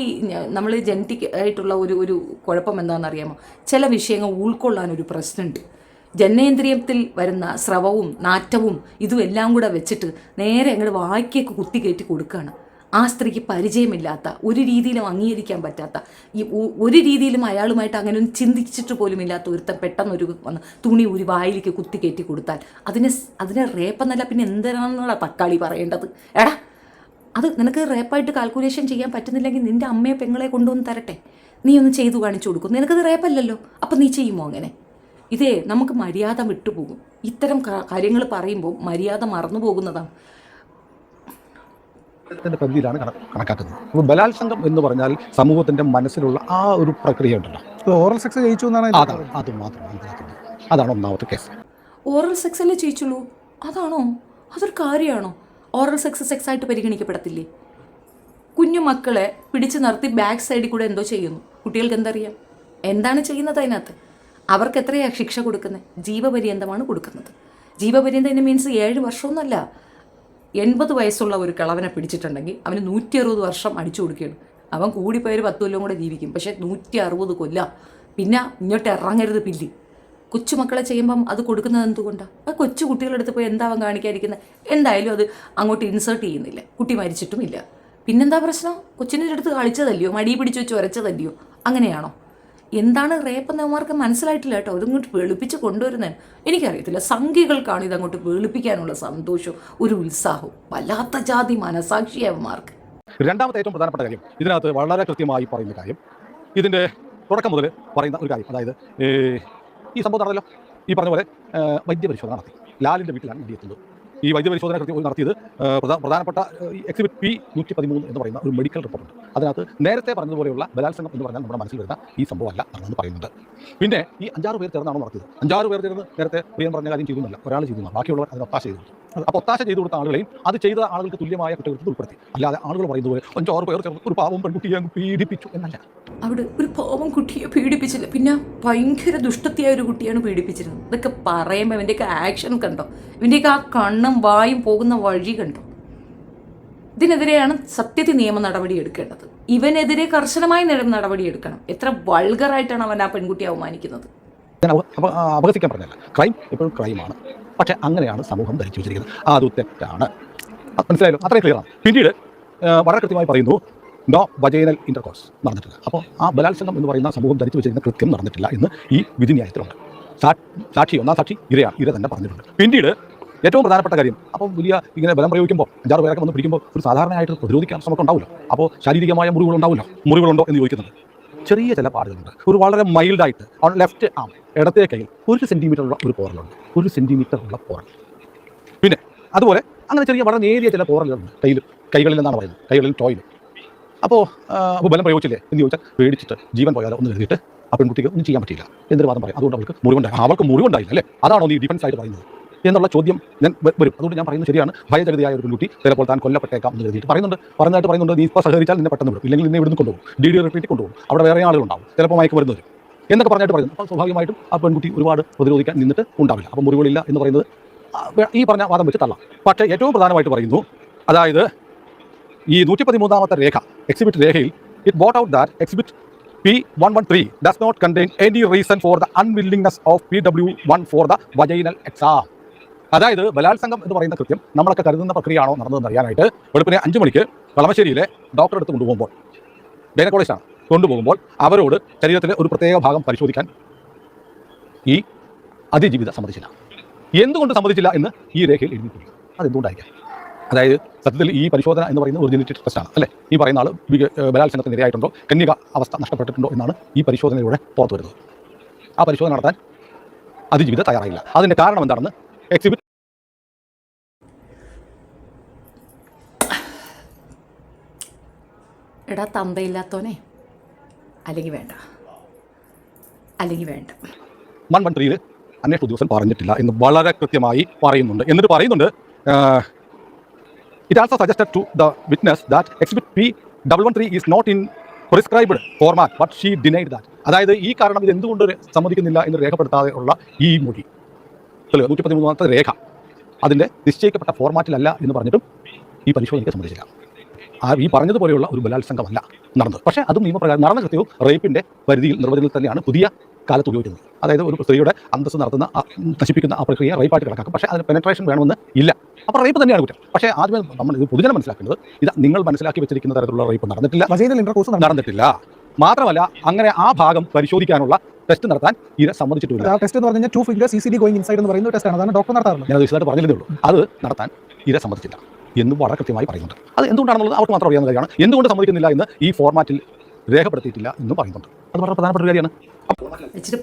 A: നമ്മൾ ജനറ്റിക് ആയിട്ടുള്ള ഒരു ഒരു കുഴപ്പം എന്താണെന്ന് അറിയാമോ ചില വിഷയങ്ങൾ ഉൾക്കൊള്ളാൻ ഒരു പ്രശ്നമുണ്ട്. ജനേന്ദ്രിയത്തിൽ വരുന്ന സ്രവവും നാറ്റവും ഇതും എല്ലാം കൂടെ വെച്ചിട്ട് നേരെ അങ്ങോട്ട് വായിക്കൊക്കെ കുത്തി കയറ്റി കൊടുക്കുകയാണ് ആ സ്ത്രീക്ക് പരിചയമില്ലാത്ത ഒരു രീതിയിലും അംഗീകരിക്കാൻ പറ്റാത്ത ഈ ഒരു രീതിയിലും അയാളുമായിട്ട് അങ്ങനെ ഒന്നും ചിന്തിച്ചിട്ട് പോലും ഇല്ലാത്ത ഒരുത്തൻ പെട്ടെന്നൊരു വന്ന് തുണി ഒരു വായിലേക്ക് കുത്തി കയറ്റി കൊടുത്താൽ അതിനെ അതിനെ റേപ്പെന്നല്ല പിന്നെ എന്തിനാണെന്നുള്ള തക്കാളി പറയേണ്ടത്? എടാ അത് നിനക്ക് റേപ്പായിട്ട് കാൽക്കുലേഷൻ ചെയ്യാൻ പറ്റുന്നില്ലെങ്കിൽ നിന്റെ അമ്മയെ പെങ്ങളെ കൊണ്ടുവന്ന് തരട്ടെ. നീ ഒന്ന് ചെയ്തു കാണിച്ചു കൊടുക്കും. നിനക്കത് റേപ്പല്ലല്ലോ അപ്പം നീ ചെയ്യുമോ അങ്ങനെ? ഇതേ നമുക്ക് മര്യാദ വിട്ടുപോകും. ഇത്തരം കാര്യങ്ങൾ പറയുമ്പോൾ മര്യാദ മറന്നു പോകുന്നതാണ്
D: പരിധിയിലാണ് കണക്കാക്കുന്നത്. അപ്പോൾ ബലാത്സംഗം എന്ന് പറഞ്ഞാൽ സമൂഹത്തിന്റെ മനസ്സിലുള്ള ആ ഒരു പ്രക്രിയ ഉണ്ടല്ലോ.
E: ഓറൽ സെക്സ് ജയിച്ചു എന്നാണ്
D: അതാണ്. അത് മാത്രമാണ് ഇതിനകത്തുള്ളത് അതാണ് ഒന്നാമത്തെ കേസ്
A: ഓറൽ സെക്സ് അല്ലേ ചെയ്യിച്ചുള്ളൂ അതാണോ? അതൊരു കാര്യമാണോ? ഓറൽ സെക്സ് സെക്സ് ആയിട്ട് പരിഗണിക്കപ്പെടത്തില്ലേ? കുഞ്ഞു മക്കളെ പിടിച്ചു നിർത്തി ബാക്ക് സൈഡിൽ കൂടെ എന്തോ ചെയ്യുന്നു. കുട്ടികൾക്ക് എന്തറിയാം? എന്താണ് ചെയ്യുന്നത് അതിനകത്ത്? അവർക്ക് എത്രയാണ് ശിക്ഷ കൊടുക്കുന്നത്? ജീവപര്യന്തമാണ് കൊടുക്കുന്നത്. ജീവപര്യന്തം എന്ന് മീൻസ് ഏഴ് വർഷമൊന്നുമല്ല. എൺപത് വയസ്സുള്ള ഒരു കിളവനെ പിടിച്ചിട്ടുണ്ടെങ്കിൽ അവന് നൂറ്റി അറുപത് വർഷം അടിച്ചു കൊടുക്കുകയാണ്. അവൻ കൂടിപ്പോയൊരു പത്ത് കൊല്ലം കൂടെ ജീവിക്കും. പക്ഷേ നൂറ്റി അറുപത് കൊല്ലം. പിന്നെ ഇങ്ങോട്ട് ഇറങ്ങരുത് പില്ലി. കൊച്ചുമക്കളെ ചെയ്യുമ്പം അത് കൊടുക്കുന്നത് എന്തുകൊണ്ടാണ് ആ കൊച്ചു കുട്ടികളെടുത്ത് പോയി എന്താ അവൻ കാണിക്കാതിരിക്കുന്നത് എന്തായാലും അത് അങ്ങോട്ട് ഇൻസേർട്ട് ചെയ്യുന്നില്ല. കുട്ടി മരിച്ചിട്ടുമില്ല. പിന്നെന്താ പ്രശ്നം? കൊച്ചിന്റെ അടുത്ത് കളിച്ചതല്ലയോ? മടി പിടിച്ച് വെച്ച് ഉരച്ചതല്ലയോ അങ്ങനെയാണോ? എന്താണ് റേപ്പ് എന്നവന്മാർക്ക് മനസ്സിലായിട്ടില്ല കേട്ടോ. ഇതിങ്ങോട്ട് വെളുപ്പിച്ച് കൊണ്ടുവരുന്നത് എനിക്കറിയത്തില്ല. സംഖ്യകൾക്കാണ് ഇതങ്ങോട്ട് വെളുപ്പിക്കാനുള്ള സന്തോഷവും ഒരു ഉത്സാഹവും. വല്ലാത്ത ജാതി മനസാക്ഷിയവന്മാർക്ക്
D: രണ്ടാമത്തെ ഏറ്റവും പ്രധാനപ്പെട്ട കാര്യം. ഇതിനകത്ത് വളരെ കൃത്യമായി പറയുന്ന കാര്യം. ഇതിന്റെ തുടക്കം മുതൽ പറയുന്ന ഒരു കാര്യം. അതായത് ഈ സംഭവം നടന്നല്ലോ. ഈ പറഞ്ഞ പോലെ വൈദ്യപരിശോധന നടത്തി. ലാലിന്റെ വീട്ടിലാണ് നടത്തിയത് ഈ വൈദ്യപരിശോധന കൃത്യം നടത്തിയത് പ്രധാനപ്പെട്ട എക്സിബിറ്റ് പി നൂറ്റി പതിമൂന്ന് എന്ന് പറയുന്ന ഒരു മെഡിക്കൽ റിപ്പോർട്ടുണ്ട് അതിനകത്ത് നേരത്തെ പറഞ്ഞതുപോലെയുള്ള ബലാത്സംഗം എന്ന് പറഞ്ഞാൽ നമ്മുടെ മനസ്സിൽ വരുന്ന ഈ സംഭവമല്ല എന്നാണ് പറയുന്നത്. പിന്നെ ഈ അഞ്ചാറ് പേർ ചേർന്നാണ് നടത്തിയത്? അഞ്ചാറ് പേർ ചേർന്ന് നേരത്തെ പ്രിയം പറഞ്ഞ കാര്യം ചെയ്യുന്നില്ല ഒരാൾ ചെയ്യുന്നില്ല ബാക്കിയുള്ളവർ അത് ഒത്താശ ചെയ്തു. അപ്പോൾ ഒത്താശ ചെയ്തു കൊടുത്ത ആളുകളെയും അത് ചെയ്ത ആളുകൾക്ക് തുല്യമായ കുറ്റകൃത്യത്തിൽ ഉൾപ്പെടുത്തി. അല്ലാതെ ആളുകൾ പറയുന്നത് പോലെ അഞ്ചാറ് പേർ ചേർന്ന് ഒരു പാവം പെൺകുട്ടിയെ പീഡിപ്പിച്ചു എന്നല്ല.
A: അവിടെ ഒരു പാവം കുട്ടിയെ പീഡിപ്പിച്ചില്ല. പിന്നെ ഭയങ്കര ദുഷ്ടത്തിയായ ഒരു കുട്ടിയാണ് പീഡിപ്പിച്ചിരുന്നത്. ഇതൊക്കെ പറയുമ്പോൾ ഇവന്റെയൊക്കെ ആക്ഷൻ കണ്ടോ? ഇവന്റെയൊക്കെ ആ കണ്ണും വായും പോകുന്ന വഴി കണ്ടോ? ഇതിനെതിരെയാണ് സത്യത്തിൽ നിയമ നടപടി എടുക്കേണ്ടത്. ഇവനെതിരെ കർശനമായ നടപടി എടുക്കണം. എത്ര വൾഗറായിട്ടാണ് അവൻ ആ പെൺകുട്ടിയെ അവമാനിക്കുന്നത്
D: ഞാൻ പറഞ്ഞല്ല ക്രൈം എപ്പോഴും ക്രൈമാണ് പക്ഷേ അങ്ങനെയാണ് സമൂഹം ധരിച്ചു വെച്ചിരിക്കുന്നത്. ആ, അത് തെറ്റാണ്. മനസ്സിലായല്ലോ? അത്രയും ക്ലിയറാണ് പിന്നീട് വളരെ കൃത്യമായി പറയുന്നു നോ വജൈനൽ ഇന്റർകോഴ്സ് നടന്നിട്ടില്ല അപ്പോൾ ആ ബലാത്സംഗം എന്ന് പറയുന്ന സമൂഹം ധരിച്ചു വെച്ചിരുന്ന കൃത്യം നടന്നിട്ടില്ല എന്ന് ഈ വിധിന്യായത്തിലുണ്ട്. സാക്ഷി ഒന്നാം സാക്ഷി ഇരയാണ് ഇര തന്നെ പറഞ്ഞിട്ടുണ്ട്. പിന്നീട് ഏറ്റവും പ്രധാനപ്പെട്ട കാര്യം അപ്പോൾ വലിയ ഇങ്ങനെ ബലം പ്രയോഗിക്കുമ്പോൾ അഞ്ചാറ് പേരൊക്കെ വന്ന് പിടിക്കുമ്പോൾ ഒരു സാധാരണയായിട്ട് പ്രതിരോധിക്കാൻ ശ്രമം ഉണ്ടാവില്ല. അപ്പോൾ ശാരീരികമായ മുറിവുകൾ ഉണ്ടാവില്ല. മുറിവുകളുണ്ടോ എന്ന് ചോദിക്കുന്നുണ്ട് ചെറിയ ചില പാടുകളുണ്ട്. ഒരു വളരെ മൈൽഡായിട്ട് ഓൺ ലെഫ്റ്റ് ആം ഇടത്തെ കയ്യിൽ ഒരു സെന്റിമീറ്റർ ഉള്ള ഒരു പോറലുണ്ട്. ഒരു സെന്റിമീറ്റർ ഉള്ള പോറൽ. പിന്നെ അതുപോലെ അങ്ങനെ ചെറിയ വളരെ നേരിയ ചില പോറലുകളുണ്ട്. കയ്യിൽ കൈകളിൽ എന്നാണ് പറയുന്നത്? കൈകളിൽ ടോയിൽ അപ്പോൾ അപ്പോൾ ബലം പ്രയോഗിച്ചില്ലേ? എന്ന് ചോദിച്ചാൽ പേടിച്ചിട്ട് ജീവൻ പോയാലോ എന്ന് കരുതിയിട്ട് ആ പെൺകുട്ടിക്ക് ഒന്നും ചെയ്യാൻ പറ്റില്ല എന്നൊരു വാദം പറയും? അതുകൊണ്ട് അവൾക്ക് മുറിവുണ്ടായി. അവൾക്ക് മുറിവുണ്ടായില്ല അല്ലേ? അതാണോ നീ ഡിഫൻസ് ആയിട്ട് പറയുന്നത്? എന്നുള്ള ചോദ്യം ഞാൻ വരും. അതുകൊണ്ട് ഞാൻ പറയുന്നത് ശരിയാണ്. ഭയചരിതയായ ഒരു പെൺകുട്ടി ചിലപ്പോൾ താൻ കൊല്ലപ്പെട്ടേക്കാം എന്ന് കരുതിയിട്ട് പറയുന്നുണ്ട്. പറഞ്ഞായിട്ട് പറയുന്നുണ്ട് നീ ഇപ്പോൾ സഹകരിച്ചാൽ നിന്നെ പെട്ടെന്ന് വിടും. ഇല്ലെങ്കിൽ നിന്നെ ഇവിടുന്ന് കൊണ്ടുപോകും. ഡി ഡി റിപ്പീറ്റ് കൊണ്ടുപോകും. അവിടെ വേറെ ആളുകളുണ്ടാവും. ചിലപ്പോൾ മയക്ക് വരുന്നവരും എന്നൊക്കെ പറഞ്ഞിട്ട് പറയുന്നു. അപ്പോൾ സ്വാഭാവികമായിട്ടും ആ പെൺകുട്ടി ഒരുപാട് പ്രതിരോധിക്കാൻ നിന്നിട്ട് ഉണ്ടാവില്ല. അപ്പോൾ മുറിവുകളില്ല എന്ന് പറയുന്നത് ഈ പറഞ്ഞ വാദം വെച്ച് തള്ളാം. പക്ഷേ ഏറ്റവും പ്രധാനമായിട്ട് പറയുന്നു അതായത് ഈ നൂറ്റി പതിമൂന്നാമത്തെ രേഖ എക്സിബിറ്റ് രേഖയിൽ it bought out that exhibit P one one three does not contain any reason for the unwillingness of P W one for the vaginal exam അതായത് ബലാത്സംഗം എന്ന് പറയുന്ന കൃത്യം നമ്മളൊക്കെ കരുതുന്ന പ്രക്രിയയാണോ നടന്നതെന്ന് അറിയാനായിട്ട് വെളുപ്പിനെ അഞ്ച് മണിക്ക് കളമശ്ശേരിയിലെ ഡോക്ടറെ അടുത്ത് കൊണ്ടുപോകുമ്പോൾ ഗൈനക്കോളജിസ്റ്റാണ് കൊണ്ടുപോകുമ്പോൾ അവരോട് ശരീരത്തിലെ ഒരു പ്രത്യേക ഭാഗം പരിശോധിക്കാൻ ഈ അതിജീവിത സമ്മതിച്ചില്ല. എന്തുകൊണ്ട് സമ്മതിച്ചില്ല എന്ന് ഈ രേഖയിൽ എഴുതിയിട്ടുണ്ട്. അതെന്തുകൊണ്ടായിരിക്കാം? അതായത് സത്യത്തിൽ ഈ പരിശോധന എന്ന് പറയുന്നത് ഒരു ജനറ്റിക് ടെസ്റ്റാണ് അല്ലേ? ഈ പറയുന്ന ആൾ ബലാത്സംഗത്തിന് ഇരയായിട്ടുണ്ടോ? കന്യക അവസ്ഥ നഷ്ടപ്പെട്ടിട്ടുണ്ടോ എന്നാണ് ഈ പരിശോധനയിലൂടെ പുറത്തു വരുന്നത്. ആ പരിശോധന നടത്താൻ അതിജീവിത തയ്യാറായില്ല. അതിന്റെ കാരണം എന്താണെന്ന് എക്സിബിറ്റ്
A: എടാ തന്തയില്ലാത്തോനെ. അല്ലെങ്കിൽ വേണ്ട. അല്ലെങ്കിൽ വേണ്ട.
D: വൺ വൺ ത്രീയിൽ അന്വേഷണ ഉദ്യോഗസ്ഥൻ പറഞ്ഞിട്ടില്ല എന്ന് വളരെ കൃത്യമായി പറയുന്നുണ്ട്. എന്നിട്ട് പറയുന്നുണ്ട് to the witness that exhibit P double one three is not in prescribed format but she denied that അതായത് ഈ കാരണം ഇത് എന്തുകൊണ്ട് സമ്മതിക്കുന്നില്ല എന്ന് രേഖപ്പെടുത്താതെ ഉള്ള ഈ മൊഴി. നൂറ്റി പതിമൂന്നാമത്തെ രേഖ. അതിന്റെ നിശ്ചയിക്കപ്പെട്ട ഫോർമാറ്റിലല്ല എന്ന് പറഞ്ഞിട്ടും ഈ പരിശോധനയ്ക്ക് സമ്മതിച്ചില്ല. ആ ഈ പറഞ്ഞതുപോലെയുള്ള ഒരു ബലാത്സംഗമല്ല നടന്നത്. പക്ഷേ അതും നിയമപ്രകാരം നടന്ന കൃത്യവും റേപ്പിന്റെ പരിധിയിൽ നിർവചനത്തിൽ തന്നെയാണ് പുതിയ കാലത്ത് ഉപയോഗിക്കുന്നത്. അതായത് ഒരു സ്ത്രീയുടെ അന്തസ്സ് നടത്തുന്ന നശിപ്പിക്കുന്ന ആ പ്രക്രിയ റേപ്പായിട്ട് കണക്കാക്കും. പക്ഷേ അതിന് പെനട്രേഷൻ വേണമെന്ന് ഇല്ല. അപ്പോൾ റേപ്പ് തന്നെയാണ് കുറ്റം. പക്ഷേ ആദ്യമേ നമ്മൾ ഇത് പൊതുജനം മനസ്സിലാക്കുന്നത് ഇത് നിങ്ങൾ മനസ്സിലാക്കി വെച്ചിരിക്കുന്ന തരത്തിലുള്ള റേപ്പ് നടന്നിട്ടില്ല.
E: വജൈനൽ ഇന്റർകോഴ്സ്
D: നടന്നിട്ടില്ല. മാത്രമല്ല അങ്ങനെ ആ ഭാഗം പരിശോധിക്കാനുള്ള ടെസ്റ്റ് നടത്താൻ ഇത് സമ്മതിച്ചിട്ടില്ല.
E: ആ ടെസ്റ്റ് എന്ന് പറഞ്ഞാൽ two finger C C D going inside എന്ന് പറയുന്ന ടെസ്റ്റ് ആണ്. അതാണ് ഡോക്ടർ നടത്താറുള്ളത്.
D: ഞാൻ വിശദമായിട്ട് പറഞ്ഞില്ലേ ഉള്ളൂ. അത് നടത്താൻ ഇര സമ്മതിച്ചില്ല. എന്നും വളരെ കൃത്യമായി പറയുന്നുണ്ട്. അത് എന്തുകൊണ്ടാണെന്നുള്ളത് അവർക്ക് മാത്രം അറിയാവുന്ന കാര്യമാണ്. എന്തുകൊണ്ട് സമ്മതിക്കുന്നില്ല എന്ന് ഈ ഫോർമാറ്റിൽ രേഖപ്പെടുത്തിയിട്ടില്ല എന്ന് പറയുന്നുണ്ട്. പ്രധാനപ്പെട്ട കാര്യമാണ്.
A: വെച്ചിട്ട്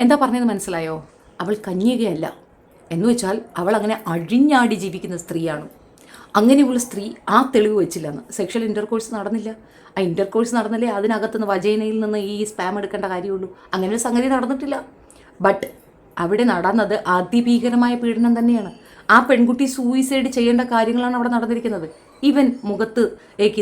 A: എന്താ പറഞ്ഞത് മനസ്സിലായോ? അവൾ കന്യകയല്ല. എന്ന് വെച്ചാൽ അവൾ അങ്ങനെ അഴിഞ്ഞാടി ജീവിക്കുന്ന സ്ത്രീയാണ്. അങ്ങനെയുള്ള സ്ത്രീ ആ തെളിവ് വെച്ചില്ലെന്ന്. സെക്ഷൽ ഇന്റർകോഴ്സ് നടന്നില്ല. ആ ഇന്റർകോഴ്സ് നടന്നില്ലേ അതിനകത്തുനിന്ന് വജൈനയിൽ നിന്ന് ഈ സ്പാം എടുക്കേണ്ട കാര്യമുള്ളൂ. അങ്ങനെ ഒരു സംഗതി നടന്നിട്ടില്ല. ബട്ട് അവിടെ നടന്നത് അതിഭീകരമായ പീഡനം തന്നെയാണ്. ആ പെൺകുട്ടി സൂയിസൈഡ് ചെയ്യേണ്ട കാര്യങ്ങളാണ് അവിടെ നടന്നിരിക്കുന്നത്. ഇവൻ മുഖത്ത്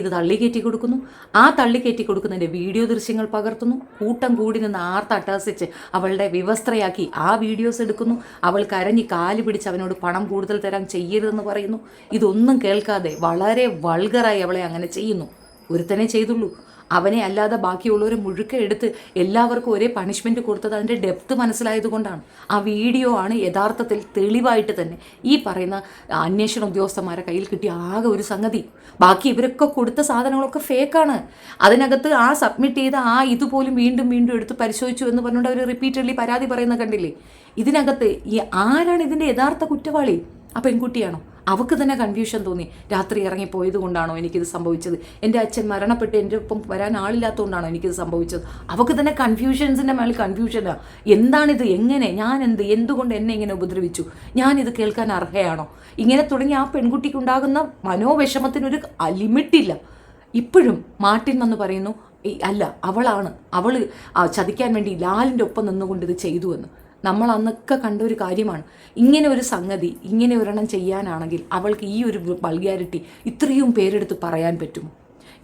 A: ഇത് തള്ളി കയറ്റി കൊടുക്കുന്നു. ആ തള്ളി കയറ്റി കൊടുക്കുന്നതിന്റെ വീഡിയോ ദൃശ്യങ്ങൾ പകർത്തുന്നു. കൂട്ടം കൂടി നിന്ന് ആർത്തട്ടഹസിച്ച് അവളുടെ വിവസ്ത്രയാക്കി ആ വീഡിയോസ് എടുക്കുന്നു. അവൾ കരഞ്ഞ് കാൽ പിടിച്ച് അവനോട് പണം കൂടുതൽ തരാൻ ചെയ്യരുതെന്ന് പറയുന്നു. ഇതൊന്നും കേൾക്കാതെ വളരെ വൾഗറായി അവളെ അങ്ങനെ ചെയ്യുന്നു. ഒരുത്തനെ ചെയ്തുള്ളൂ. അവനെ അല്ലാതെ ബാക്കിയുള്ളവരെ മുഴുക്ക എടുത്ത് എല്ലാവർക്കും ഒരേ പണിഷ്മെന്റ് കൊടുത്തത് അതിന്റെ ഡെപ്ത് മനസ്സിലായതുകൊണ്ടാണ് ആ വീഡിയോ ആണ് യഥാർത്ഥത്തിൽ തെളിവായിട്ട് തന്നെ ഈ പറയുന്ന അന്വേഷണ ഉദ്യോഗസ്ഥന്മാരെ കയ്യിൽ കിട്ടിയ ആകെ ഒരു സംഗതി. ബാക്കി ഇവരൊക്കെ കൊടുത്ത സാധനങ്ങളൊക്കെ ഫേക്കാണ് അതിനകത്ത് ആ സബ്മിറ്റ് ചെയ്ത ആ ഇതുപോലും വീണ്ടും വീണ്ടും എടുത്ത് പരിശോധിച്ചു എന്ന് പറഞ്ഞുകൊണ്ട് അവർ റിപ്പീറ്റഡ്ലി പരാതി പറയുന്ന കണ്ടില്ലേ? ഇതിനകത്ത് ഈ ആരാണ് ഇതിന്റെ യഥാർത്ഥ കുറ്റവാളി? ആ പെൺകുട്ടിയാണോ? അവൾക്ക് തന്നെ കൺഫ്യൂഷൻ തോന്നി. രാത്രി ഇറങ്ങിപ്പോയത് കൊണ്ടാണോ എനിക്കിത് സംഭവിച്ചത്? എന്റെ അച്ഛൻ മരണപ്പെട്ട് എന്റെ ഒപ്പം വരാൻ ആളില്ലാത്തതുകൊണ്ടാണോ എനിക്കിത് സംഭവിച്ചത്? അവൾക്ക് തന്നെ കൺഫ്യൂഷൻസിന്റെ മേളിൽ കൺഫ്യൂഷനാണ് എന്താണിത്? എങ്ങനെ? ഞാൻ എന്ത് എന്തുകൊണ്ട് എന്നെ ഇങ്ങനെ ഉപദ്രവിച്ചു? ഞാനിത് കേൾക്കാൻ അർഹയാണോ? ഇങ്ങനെ തുടങ്ങി ആ പെൺകുട്ടിക്കുണ്ടാകുന്ന മനോവിഷമത്തിനൊരു ലിമിറ്റില്ല. ഇപ്പോഴും മാർട്ടിൻ വന്ന് പറയുന്നു അല്ല അവളാണ്. അവൾ ചതിക്കാൻ വേണ്ടി ലാലിന്റെ ഒപ്പം നിന്നുകൊണ്ട് ഇത് ചെയ്തു എന്ന്. നമ്മൾ അന്നൊക്കെ കണ്ട ഒരു കാര്യമാണ്. ഇങ്ങനെ ഒരു സംഗതി ഇങ്ങനെ ഒരെണ്ണം ചെയ്യാനാണെങ്കിൽ അവൾക്ക് ഈ ഒരു വൾഗാരിറ്റി ഇത്രയും പേരെടുത്ത് പറയാൻ പറ്റുമോ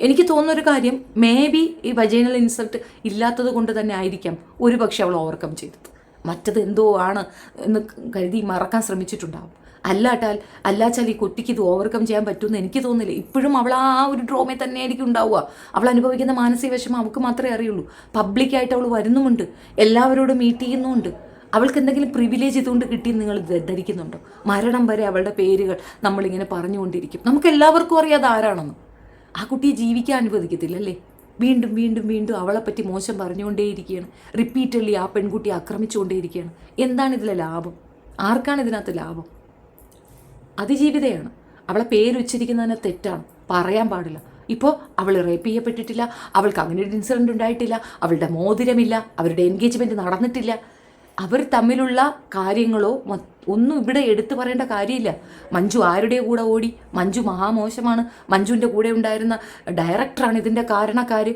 A: എനിക്ക് തോന്നുന്നൊരു കാര്യം മേ ബി ഈ വജൈനൽ ഇൻസൾട്ട് ഇല്ലാത്തത് കൊണ്ട് തന്നെ ആയിരിക്കാം ഒരു പക്ഷെ അവൾ ഓവർകം ചെയ്തത്. മറ്റത് എന്തോ ആണ് എന്ന് കരുതി മറക്കാൻ ശ്രമിച്ചിട്ടുണ്ടാവും. അല്ലാട്ടാൽ അല്ലാച്ചാൽ ഈ കുട്ടിക്ക് ഇത് ഓവർകം ചെയ്യാൻ പറ്റുമെന്ന് എനിക്ക് തോന്നില്ല. ഇപ്പോഴും അവൾ ആ ഒരു ഡ്രോമയിൽ തന്നെ ആയിരിക്കും ഉണ്ടാവുക. അവൾ അനുഭവിക്കുന്ന മാനസിക വിഷമം അവൾക്ക് മാത്രമേ അറിയുള്ളൂ. പബ്ലിക്കായിട്ട് അവൾ വരുന്നുമുണ്ട്. എല്ലാവരോടും മീറ്റ് ചെയ്യുന്നുമുണ്ട്. അവൾക്ക് എന്തെങ്കിലും പ്രിവിലേജ് ഇതുകൊണ്ട് കിട്ടി നിങ്ങൾ ധരിക്കുന്നുണ്ടോ? മരണം വരെ അവളുടെ പേരുകൾ നമ്മളിങ്ങനെ പറഞ്ഞുകൊണ്ടിരിക്കും. നമുക്ക് എല്ലാവർക്കും അറിയാതെ ആരാണെന്ന്. ആ കുട്ടിയെ ജീവിക്കാൻ അനുവദിക്കത്തില്ല അല്ലേ വീണ്ടും വീണ്ടും വീണ്ടും അവളെപ്പറ്റി മോശം പറഞ്ഞുകൊണ്ടേയിരിക്കുകയാണ്. റിപ്പീറ്റഡ്ലി ആ പെൺകുട്ടി ആക്രമിച്ചുകൊണ്ടേയിരിക്കുകയാണ്. എന്താണ് ഇതിലെ ലാഭം? ആർക്കാണ് ഇതിനകത്ത് ലാഭം? അതിജീവിതയാണ്. അവളെ പേരുച്ചരിക്കുന്നതിന് തെറ്റാണ്. പറയാൻ പാടില്ല. ഇപ്പോൾ അവൾ റേപ്പ് ചെയ്യപ്പെട്ടിട്ടില്ല. അവൾക്ക് അങ്ങനെ ഒരു ഇൻസിഡന്റ് ഉണ്ടായിട്ടില്ല. അവളുടെ മോതിരമില്ല. അവരുടെ എൻഗേജ്മെന്റ് നടന്നിട്ടില്ല. അവർ തമ്മിലുള്ള കാര്യങ്ങളോ ഒന്നും ഇവിടെ എടുത്തു പറയേണ്ട കാര്യമില്ല. മഞ്ജു ആരുടെ കൂടെ ഓടി? മഞ്ജു മഹാമോശമാണ്. മഞ്ജുവിന്റെ കൂടെ ഉണ്ടായിരുന്ന ഡയറക്ടറാണ് ഇതിന്റെ കാരണക്കാർ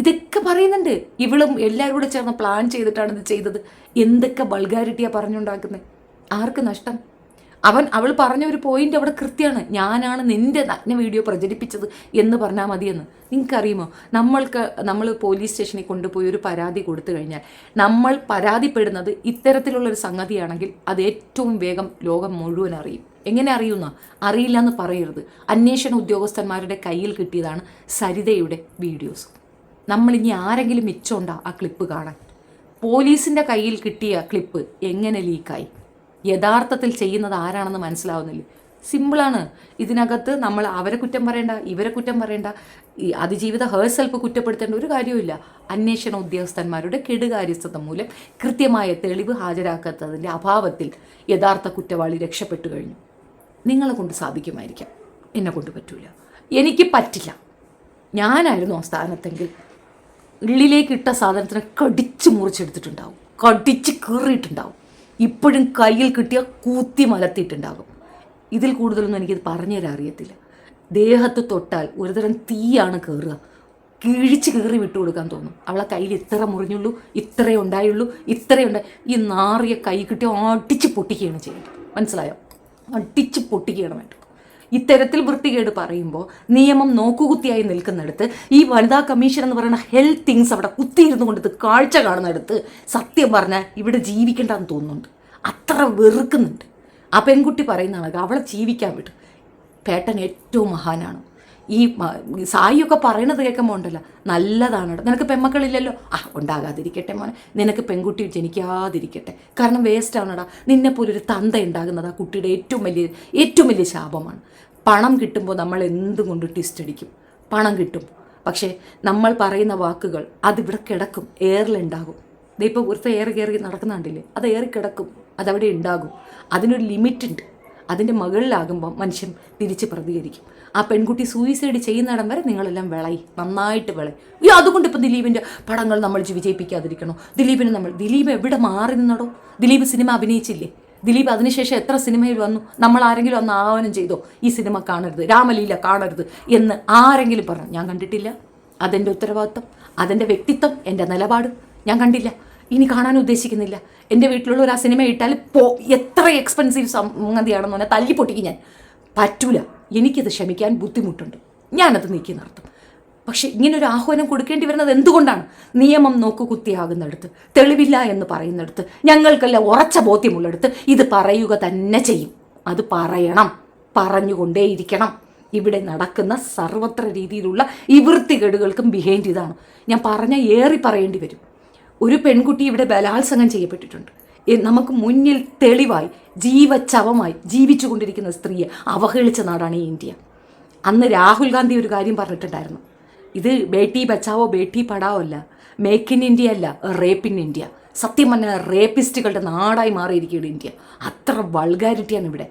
A: ഇതൊക്കെ പറയുന്നുണ്ട്. ഇവളും എല്ലാവരും കൂടെ ചേർന്ന് പ്ലാൻ ചെയ്തിട്ടാണ് ഇത് ചെയ്തത്. എന്തൊക്കെ ബൾഗാരിറ്റിയാണ് പറഞ്ഞുണ്ടാക്കുന്നത് ആർക്ക് നഷ്ടം? അവൻ അവൾ പറഞ്ഞ ഒരു പോയിന്റ് അവിടെ കൃത്യമാണ്. ഞാനാണ് നിന്റെ നഗ്ന വീഡിയോ പ്രചരിപ്പിച്ചത് എന്ന് പറഞ്ഞാൽ മതിയെന്ന്. നിങ്ങൾക്കറിയുമോ? നമ്മൾക്ക് നമ്മൾ പോലീസ് സ്റ്റേഷനിൽ കൊണ്ടുപോയി ഒരു പരാതി കൊടുത്തു കഴിഞ്ഞാൽ നമ്മൾ പരാതിപ്പെടുന്നത് ഇത്തരത്തിലുള്ളൊരു സംഗതിയാണെങ്കിൽ അത് ഏറ്റവും വേഗം ലോകം മുഴുവൻ അറിയും. എങ്ങനെ അറിയുന്ന? അറിയില്ല എന്ന് പറയരുത്. അന്വേഷണ ഉദ്യോഗസ്ഥന്മാരുടെ കയ്യിൽ കിട്ടിയതാണ് സരിതയുടെ വീഡിയോസ് നമ്മളിനി ആരെങ്കിലും മിച്ചമുണ്ടോ ആ ക്ലിപ്പ് കാണാൻ? പോലീസിന്റെ കയ്യിൽ കിട്ടിയ ക്ലിപ്പ് എങ്ങനെ ലീക്കായി യഥാർത്ഥത്തിൽ ചെയ്യുന്നത് ആരാണെന്ന് മനസ്സിലാവുന്നില്ല. സിമ്പിളാണ്. ഇതിനകത്ത് നമ്മൾ അവരെ കുറ്റം പറയേണ്ട ഇവരെ കുറ്റം പറയേണ്ട ഈ അതിജീവിത ഹേഴ്സെൽഫ് കുറ്റപ്പെടുത്തേണ്ട ഒരു കാര്യവുമില്ല. അന്വേഷണ ഉദ്യോഗസ്ഥന്മാരുടെ കെടുകാര്യസ്ഥത മൂലം കൃത്യമായ തെളിവ് ഹാജരാക്കാത്തതിന്റെ അഭാവത്തിൽ യഥാർത്ഥ കുറ്റവാളി രക്ഷപ്പെട്ടു കഴിഞ്ഞു. നിങ്ങളെ കൊണ്ട് സാധിക്കുമായിരിക്കാം. എന്നെ കൊണ്ട് പറ്റൂല. എനിക്ക് പറ്റില്ല. ഞാനായിരുന്നു ആ സ്ഥാനത്തെങ്കിൽ ഉള്ളിലേക്ക് ഇട്ട സാധനത്തിനെ കടിച്ച് മുറിച്ചെടുത്തിട്ടുണ്ടാവും. കടിച്ച് കീറിയിട്ടുണ്ടാവും. ഇപ്പോഴും കയ്യിൽ കിട്ടിയ കൂത്തി മലത്തിയിട്ടുണ്ടാകും. ഇതിൽ കൂടുതലൊന്നും എനിക്കിത് പറഞ്ഞു തരാൻ അറിയത്തില്ല. ദേഹത്ത് തൊട്ടാൽ ഒരുതരം തീയാണ് കയറുക കിഴിച്ച് കീറി വിട്ടു കൊടുക്കാൻ തോന്നും. അവളെ കയ്യിൽ ഇത്ര മുറിഞ്ഞുള്ളൂ ഇത്രയേ ഉണ്ടായുള്ളൂ ഇത്രയേ ഉണ്ടായി ഈ നാറിയ കൈ കിട്ടി അടിച്ച് പൊട്ടിക്കുകയാണ് ചെയ്യേണ്ടത്. മനസ്സിലായോ? അടിച്ച് പൊട്ടിക്കുകയാണ് വേണ്ടത്. ഇത്തരത്തിൽ വൃത്തികേട് പറയുമ്പോൾ നിയമം നോക്കുകുത്തിയായി നിൽക്കുന്നിടത്ത് ഈ വനിതാ കമ്മീഷൻ എന്ന് പറയുന്ന ഹെൽത്ത് തിങ്സ് അവിടെ കുത്തിയിരുന്നു കൊണ്ട് കാഴ്ച കാണുന്നിടത്ത് സത്യം പറഞ്ഞാൽ ഇവിടെ ജീവിക്കേണ്ടെന്ന് തോന്നുന്നുണ്ട്. അത്ര വെറുക്കുന്നുണ്ട്. ആ പെൺകുട്ടി പറയുന്നതാണ് അവളെ ജീവിക്കാൻ വിട്ടു. പേട്ടൻ ഏറ്റവും മഹാനാണ്. ഈ സായിയൊക്കെ പറയണത് കേൾക്കുമ്പോൾ ഉണ്ടല്ലോ നല്ലതാണ് നിനക്ക് പെമ്മക്കളില്ലല്ലോ? ആ ഉണ്ടാകാതിരിക്കട്ടെ മോനെ. നിനക്ക് പെൺകുട്ടി ജനിക്കാതിരിക്കട്ടെ. കാരണം വേസ്റ്റാണടാ നിന്നെപ്പോലൊരു തന്ത ഉണ്ടാകുന്നത് ആ കുട്ടിയുടെ ഏറ്റവും വലിയ ഏറ്റവും വലിയ ശാപമാണ്. പണം കിട്ടുമ്പോൾ നമ്മൾ എന്തും കൊണ്ട് ട്വിസ്റ്റ് അടിക്കും. പണം കിട്ടും. പക്ഷേ നമ്മൾ പറയുന്ന വാക്കുകൾ അതിവിടെ കിടക്കും. എയറിലുണ്ടാകും ഇതിപ്പോൾ ഒരുത്ത ഏറി കയറി നടക്കുന്ന കണ്ടില്ലേ? അത് ഏറി കിടക്കും. അതവിടെ ഉണ്ടാകും. അതിനൊരു ലിമിറ്റ് ഉണ്ട്. അതിന്റെ മുകളിലാകുമ്പോൾ മനുഷ്യൻ തിരിച്ച് പ്രതികരിക്കും. ആ പെൺകുട്ടി സൂയിസൈഡ് ചെയ്യുന്നിടം വരെ നിങ്ങളെല്ലാം വിളയി നന്നായിട്ട് വിളയി. ഈ അതുകൊണ്ട് ഇപ്പം ദിലീപിന്റെ പടങ്ങൾ നമ്മൾ വിജയിപ്പിക്കാതിരിക്കണോ? ദിലീപിനെ നമ്മൾ ദിലീപ് എവിടെ മാറി നിന്നടോ? ദിലീപ് സിനിമ അഭിനയിച്ചില്ലേ? ദിലീപ് അതിനുശേഷം എത്ര സിനിമയിൽ വന്നു? നമ്മൾ ആരെങ്കിലും ഒന്ന് ആഹ്വാനം ചെയ്തോ? ഈ സിനിമ കാണരുത് രാമലീല കാണരുത് എന്ന് ആരെങ്കിലും പറഞ്ഞു. ഞാൻ കണ്ടിട്ടില്ല. അതെന്റെ ഉത്തരവാദിത്വം അതെന്റെ വ്യക്തിത്വം. എന്റെ നിലപാട്. ഞാൻ കണ്ടില്ല. ഇനി കാണാൻ ഉദ്ദേശിക്കുന്നില്ല. എന്റെ ഒരു ആ സിനിമ ഇട്ടാൽ പോ എത്ര എക്സ്പെൻസീവ് സംഗതിയാണെന്ന് പറഞ്ഞാൽ തല്ലി ഞാൻ. പറ്റൂല. എനിക്കത് ക്ഷമിക്കാൻ ബുദ്ധിമുട്ടുണ്ട്. ഞാനത് നീക്കി നിർത്തും. പക്ഷെ ഇങ്ങനൊരു ആഹ്വാനം കൊടുക്കേണ്ടി വരുന്നത് എന്തുകൊണ്ടാണ്? നിയമം നോക്കു കുത്തിയാകുന്നിടത്ത് തെളിവില്ല എന്ന് പറയുന്നിടത്ത് ഞങ്ങൾക്കല്ല ഉറച്ച ബോധ്യമുള്ളിടത്ത് ഇത് പറയുക തന്നെ ചെയ്യും. അത് പറയണം പറഞ്ഞുകൊണ്ടേയിരിക്കണം. ഇവിടെ നടക്കുന്ന സർവത്ര രീതിയിലുള്ള ഈ വൃത്തികേടുകൾക്കും ബിഹൈൻഡ് ഇതാണ്. ഞാൻ പറഞ്ഞ ഏറി പറയേണ്ടി വരും. ഒരു പെൺകുട്ടി ഇവിടെ ബലാത്സംഗം ചെയ്യപ്പെട്ടിട്ടുണ്ട്. നമുക്ക് മുന്നിൽ തെളിവായി ജീവച്ചവമായി ജീവിച്ചു കൊണ്ടിരിക്കുന്ന സ്ത്രീയെ അവഹേളിച്ച നാടാണ് ഈ ഇന്ത്യ. അന്ന് രാഹുൽ ഗാന്ധി ഒരു കാര്യം പറഞ്ഞിട്ടുണ്ടായിരുന്നു. ഇത് ബേട്ടി ബച്ചാവോ ബേട്ടി പടാവോ അല്ല മേക്ക് ഇൻ ഇന്ത്യ അല്ല റേപ്പ് ഇൻ ഇന്ത്യ സത്യം പറഞ്ഞാൽ റേപ്പിസ്റ്റുകളുടെ നാടായി മാറിയിരിക്കുകയാണ് ഇന്ത്യ. അത്ര വൾഗാരിറ്റിയാണ് ഇവിടെ.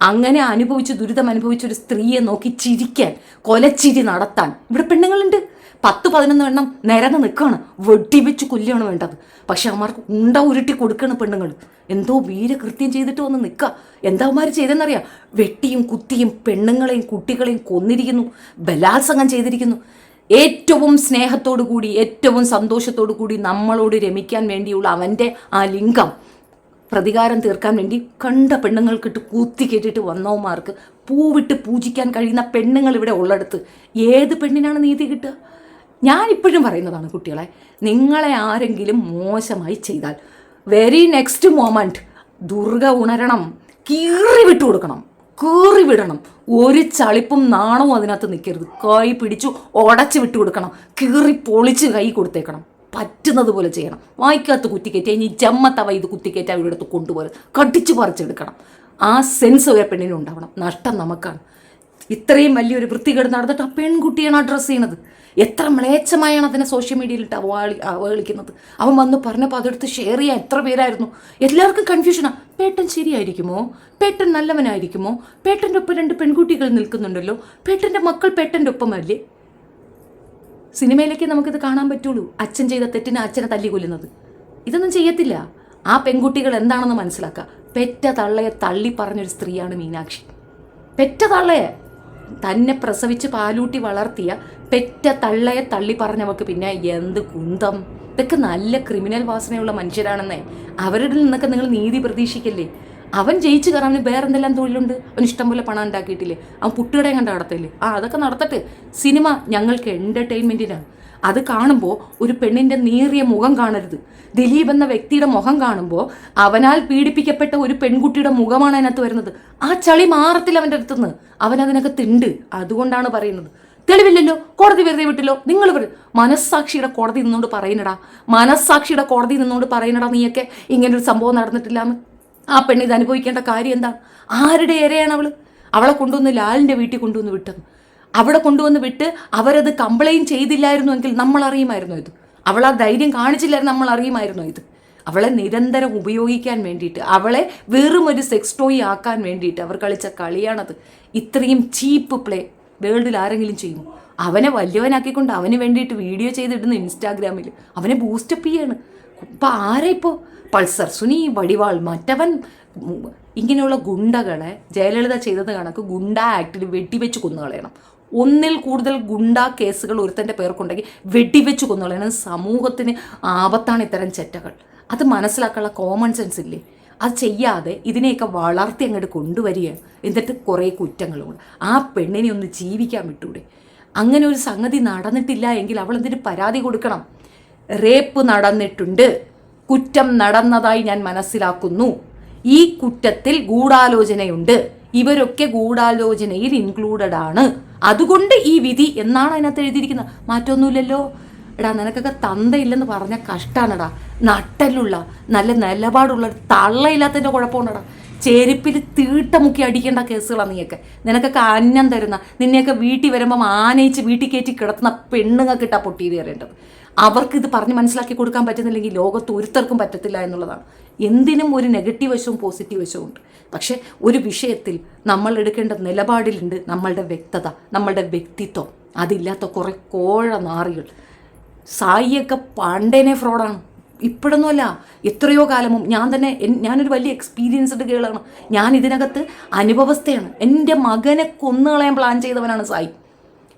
A: അങ്ങനെ അനുഭവിച്ച് ദുരിതം അനുഭവിച്ച ഒരു സ്ത്രീയെ നോക്കി ചിരിക്കാൻ കൊലച്ചിരി നടത്താൻ. ഇവിടെ പെണ്ണുങ്ങളുണ്ട്. പത്ത് പതിനൊന്ന് എണ്ണം നിരന്ന് നിൽക്കുകയാണ്. വെട്ടിവെച്ച് കൊല്ലുകയാണ് വേണ്ടത്. പക്ഷെ അവന്മാർക്ക് ഉണ്ട ഉരുട്ടി കൊടുക്കുകയാണ് പെണ്ണുങ്ങൾ. എന്തോ വീരകൃത്യം ചെയ്തിട്ട് വന്ന് നിൽക്കുക. എന്താ അവന്മാർ ചെയ്തെന്നറിയാം വെട്ടിയും കുത്തിയും പെണ്ണുങ്ങളെയും കുട്ടികളെയും കൊന്നിരിക്കുന്നു. ബലാത്സംഗം ചെയ്തിരിക്കുന്നു. ഏറ്റവും സ്നേഹത്തോടു കൂടി ഏറ്റവും സന്തോഷത്തോടു കൂടി നമ്മളോട് രമിക്കാൻ വേണ്ടിയുള്ള അവന്റെ ആ ലിംഗം. പ്രതികാരം തീർക്കാൻ വേണ്ടി കണ്ട പെണ്ണുങ്ങൾക്കിട്ട് കൂത്തി കേട്ടിട്ട് വന്നവന്മാർക്ക് പൂവിട്ട് പൂജിക്കാൻ കഴിയുന്ന പെണ്ണുങ്ങൾ ഇവിടെ ഉള്ളെടുത്ത്. ഏത് പെണ്ണിനാണ് നീതി കിട്ടുക? ഞാനിപ്പോഴും പറയുന്നതാണ് കുട്ടികളെ നിങ്ങളെ ആരെങ്കിലും മോശമായി ചെയ്താൽ വെരി നെക്സ്റ്റ് മൊമെന്റ് ദുർഗ ഉണരണം കീറി വിട്ടു കൊടുക്കണം കീറി വിടണം. ഒരു ചളിപ്പും നാണവും അതിനകത്ത് നിൽക്കരുത്. കൈ പിടിച്ചു ഉടച്ച് വിട്ടു കൊടുക്കണം കീറി പൊളിച്ച് കൈ കൊടുത്തേക്കണം. പറ്റുന്നത് പോലെ ചെയ്യണം. വായിക്കാത്ത കുത്തിക്കയറ്റി ഇനി ജമ്മത്തവ ഇത് കുത്തിക്കയറ്റി അവരുടെ അടുത്ത് കൊണ്ടുപോകരുത്. കടിച്ചു പറിച്ചെടുക്കണം. ആ സെൻസ് ഒരു പെണ്ണിനും ഉണ്ടാവണം. നഷ്ടം നമുക്കാണ്. ഇത്രയും വലിയൊരു വൃത്തികേട് നടന്നിട്ട് ആ പെൺകുട്ടിയാണ് ഡ്രസ്സ് ചെയ്യണത്. എത്ര മ്ലേച്ഛമായാണ് അതിനെ സോഷ്യൽ മീഡിയയിലിട്ട് അവളി അവഹേളിക്കുന്നത്. അവൻ വന്ന് പറഞ്ഞപ്പോൾ അതെടുത്ത് ഷെയർ ചെയ്യാൻ എത്ര പേരായിരുന്നു. എല്ലാവർക്കും കൺഫ്യൂഷനാണ് പേട്ടൻ ശരിയായിരിക്കുമോ? പേട്ടൻ നല്ലവനായിരിക്കുമോ? പേട്ടന്റെ ഒപ്പം രണ്ട് പെൺകുട്ടികൾ നിൽക്കുന്നുണ്ടല്ലോ? പേട്ടന്റെ മക്കൾ പേട്ടന്റെ ഒപ്പമല്ലേ? സിനിമയിലേക്ക് നമുക്കിത് കാണാൻ പറ്റുള്ളൂ. അച്ഛൻ ചെയ്ത തെറ്റിന് അച്ഛനെ തല്ലിക്കൊല്ലുന്നത്. ഇതൊന്നും ചെയ്യത്തില്ല. ആ പെൺകുട്ടികൾ എന്താണെന്ന് മനസ്സിലാക്കുക. പെറ്റ തള്ളയെ തള്ളി പറഞ്ഞൊരു സ്ത്രീയാണ് മീനാക്ഷി. പെറ്റ തള്ളയെ തന്നെ പ്രസവിച്ച് പാലൂട്ടി വളർത്തിയ പെറ്റ തള്ളയെ തള്ളി പറഞ്ഞവർക്ക് പിന്നെ എന്ത് കുന്തം? ഇതൊക്കെ നല്ല ക്രിമിനൽ വാസനയുള്ള മനുഷ്യരാണെന്നേ. അവരുടെ നിന്നൊക്കെ നിങ്ങൾ നീതി പ്രതീക്ഷിക്കല്ലേ? അവൻ ജയിച്ചു കയറാൻ അവന് വേറെ എന്തെല്ലാം തൊഴിലുണ്ട്? അവൻ ഇഷ്ടംപോലെ പണം ഉണ്ടാക്കിയിട്ടില്ലേ? അവൻ പുട്ടുകടയും കണ്ട് നടത്തില്ലേ? ആ അതൊക്കെ നടത്തട്ടെ. സിനിമ ഞങ്ങൾക്ക് എന്റർടൈൻമെന്റിനാണ് അത് കാണുമ്പോൾ ഒരു പെണ്ണിന്റെ നേറിയ മുഖം കാണരുത്. ദിലീപ് എന്ന വ്യക്തിയുടെ മുഖം കാണുമ്പോൾ അവനാൽ പീഡിപ്പിക്കപ്പെട്ട ഒരു പെൺകുട്ടിയുടെ മുഖമാണ് അതിനകത്ത് വരുന്നത്. ആ ചളി മാറത്തില്ല അവന്റെ അടുത്തുനിന്ന്. അവൻ അതിനകത്തുണ്ട് അതുകൊണ്ടാണ് പറയുന്നത്. തെളിവില്ലല്ലോ? കോടതി വെറുതെ വിട്ടില്ലോ? നിങ്ങൾ മനസ്സാക്ഷിയുടെ കോടതി നിന്നുകൊണ്ട് പറയുന്നടാ. മനസ്സാക്ഷിയുടെ കോടതി നിന്നുകൊണ്ട് പറയുന്നടാ നീയൊക്കെ. ഇങ്ങനൊരു സംഭവം നടന്നിട്ടില്ലാന്ന്. ആ പെണ്ണ് ഇത് അനുഭവിക്കേണ്ട കാര്യം എന്താ? ആരുടെ ഇരയാണ് അവൾ അവളെ കൊണ്ടുവന്ന് ലാലിന്റെ വീട്ടിൽ കൊണ്ടുവന്ന് വിട്ടത് അവിടെ കൊണ്ടുവന്ന് വിട്ട് അവരത് കംപ്ലൈന്റ് ചെയ്തില്ലായിരുന്നുവെങ്കിൽ നമ്മൾ അറിയുമായിരുന്നു ഇത്? അവൾ ആ ധൈര്യം കാണിച്ചില്ലായിരുന്നു നമ്മൾ അറിയുമായിരുന്നു ഇത്? അവളെ നിരന്തരം ഉപയോഗിക്കാൻ വേണ്ടിയിട്ട് അവളെ വെറും ഒരു സെക്സ് ടോയി ആക്കാൻ വേണ്ടിയിട്ട് അവർ കളിച്ച കളിയാണത്. ഇത്രയും ചീപ്പ് പ്ലേ വേൾഡിൽ ആരെങ്കിലും ചെയ്യുമോ? അവനെ വലിയവനാക്കിക്കൊണ്ട് അവന് വേണ്ടിയിട്ട് വീഡിയോ ചെയ്തിടുന്നു ഇൻസ്റ്റാഗ്രാമിൽ അവനെ ബൂസ്റ്റപ്പ് ചെയ്യാണ്. ഇപ്പം ആരെ ഇപ്പോൾ പൾസർ സുനി വടിവാൾ മറ്റവൻ ഇങ്ങനെയുള്ള ഗുണ്ടകളെ ജയലളിത ചെയ്തത് കണക്ക് ഗുണ്ട ആക്ടിൽ വെട്ടിവെച്ച് കൊന്നുകളയണം ഒന്നിൽ കൂടുതൽ ഗുണ്ട കേസുകൾ ഒരുത്തന്റെ പേർക്കുണ്ടെങ്കിൽ വെട്ടിവെച്ച് കൊന്നുകളയണം സമൂഹത്തിന് ആപത്താണ് ഇത്തരം ചെറ്റകൾ. അത് മനസ്സിലാക്കാനുള്ള കോമൺ സെൻസ് ഇല്ലേ? അത് ചെയ്യാതെ ഇതിനെയൊക്കെ വളർത്തി അങ്ങോട്ട് കൊണ്ടുവരികയാണ് എന്നിട്ട് കുറേ കുറ്റങ്ങളുണ്ട്. ആ പെണ്ണിനെ ഒന്ന് ജീവിക്കാൻ വിട്ടൂടെ. അങ്ങനെ ഒരു സംഗതി നടന്നിട്ടില്ല എങ്കിൽ അവൾ എന്തിന് പരാതി കൊടുക്കണം? റേപ്പ് നടന്നിട്ടുണ്ട്. കുറ്റം നടന്നതായി ഞാൻ മനസ്സിലാക്കുന്നു. ഈ കുറ്റത്തിൽ ഗൂഢാലോചനയുണ്ട്. ഇവരൊക്കെ ഗൂഢാലോചനയിൽ ഇൻക്ലൂഡഡ് ആണ്. അതുകൊണ്ട് ഈ വിധി എന്നാണ് അതിനകത്ത് എഴുതിയിരിക്കുന്നത്? മാറ്റമൊന്നുമില്ലല്ലോ. എടാ നിനക്കൊക്കെ തന്തയില്ലെന്ന് പറഞ്ഞ കഷ്ടാണടാ. നട്ടലുള്ള നല്ല നിലപാടുള്ള തള്ളയില്ലാത്തതിന്റെ കുഴപ്പമുണ്ടടാ. ചെരുപ്പിൽ തീട്ട മുക്കി അടിക്കേണ്ട കേസുകളാണ് നീയൊക്കെ. നിനക്കൊക്കെ അന്നം തരുന്ന നിന്നെയൊക്കെ വീട്ടിൽ വരുമ്പം ആനയിച്ച് വീട്ടിൽ കയറ്റി കിടത്തുന്ന പെണ്ണുങ്ങൾക്ക് ഇട്ടാ പൊട്ടിയത് കയറേണ്ടത് അവർക്ക് ഇത് പറഞ്ഞ് മനസ്സിലാക്കി കൊടുക്കാൻ പറ്റുന്നില്ലെങ്കിൽ ലോകത്ത് ഒരുത്തർക്കും പറ്റത്തില്ല എന്നുള്ളതാണ്. എന്തിനും ഒരു നെഗറ്റീവ് വശവും പോസിറ്റീവ് വശവും ഉണ്ട്. പക്ഷെ ഒരു വിഷയത്തിൽ നമ്മൾ എടുക്കേണ്ട നിലപാടിലുണ്ട് നമ്മളുടെ വ്യക്തത നമ്മളുടെ വ്യക്തിത്വം. അതില്ലാത്ത കുറേ കോഴ നാറികൾ. സായിയൊക്കെ പാണ്ഡേനെ ഫ്രോഡാണ് ഇപ്പോഴൊന്നുമല്ല എത്രയോ കാലമും ഞാൻ തന്നെ ഞാനൊരു വലിയ എക്സ്പീരിയൻസ്ഡ് ഗേളാണ് ഞാൻ ഇതിനകത്ത് അനുഭവസ്ഥയാണ് എന്റെ മകനെ കൊന്നുകളയാൻ പ്ലാൻ ചെയ്തവനാണ് സായി.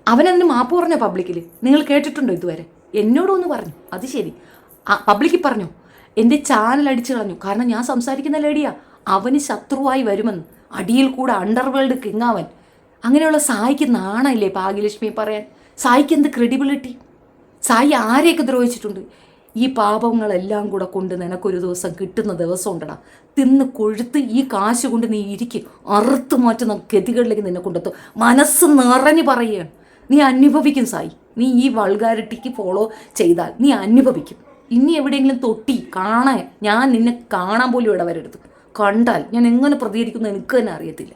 A: അവനതിന് മാപ്പ് പറഞ്ഞ പബ്ലിക്കിൽ നിങ്ങൾ കേട്ടിട്ടുണ്ടോ ഇതുവരെ? എന്നോടും ഒന്ന് പറഞ്ഞു. അത് ശരി. പബ്ലിക്കിൽ പറഞ്ഞു. എന്റെ ചാനൽ അടിച്ചു കളഞ്ഞു. കാരണം ഞാൻ സംസാരിക്കുന്ന ലേഡിയാ. അവന് ശത്രുവായി വരുമെന്ന്. അടിയിൽ കൂടെ അണ്ടർവേൾഡ് കിങ്ങാവൻ അങ്ങനെയുള്ള സായിക്ക് നാണമില്ലേ ഭാഗ്യലക്ഷ്മി പറയാൻ? സായിക്ക് എന്ത് ക്രെഡിബിലിറ്റി സായി ആരെയൊക്കെ ദ്രോഹിച്ചിട്ടുണ്ട്? ഈ പാപങ്ങളെല്ലാം കൂടെ കൊണ്ട് നിനക്കൊരു ദിവസം കിട്ടുന്ന ദിവസം ഉണ്ടടാ. തിന്ന് കൊഴുത്ത് ഈ കാശ് കൊണ്ട് നീ ഇരിക്കും. അറുത്ത് മാറ്റുന്ന ഗതികളിലേക്ക് നിന്നെ കൊണ്ടെത്തും. മനസ്സ് നിറഞ്ഞു പറയുകയാണ്. നീ അനുഭവിക്കും സായി. നീ ഈ വൾഗാരിറ്റിക്ക് ഫോളോ ചെയ്താൽ നീ അനുഭവിക്കും. ഇനി എവിടെയെങ്കിലും തൊട്ടി കാണാൻ ഞാൻ നിന്നെ കാണാൻ പോലും ഇടവരരുത്. കണ്ടാൽ ഞാൻ എങ്ങനെ പ്രതികരിക്കുന്നു എനിക്ക് തന്നെ അറിയത്തില്ല.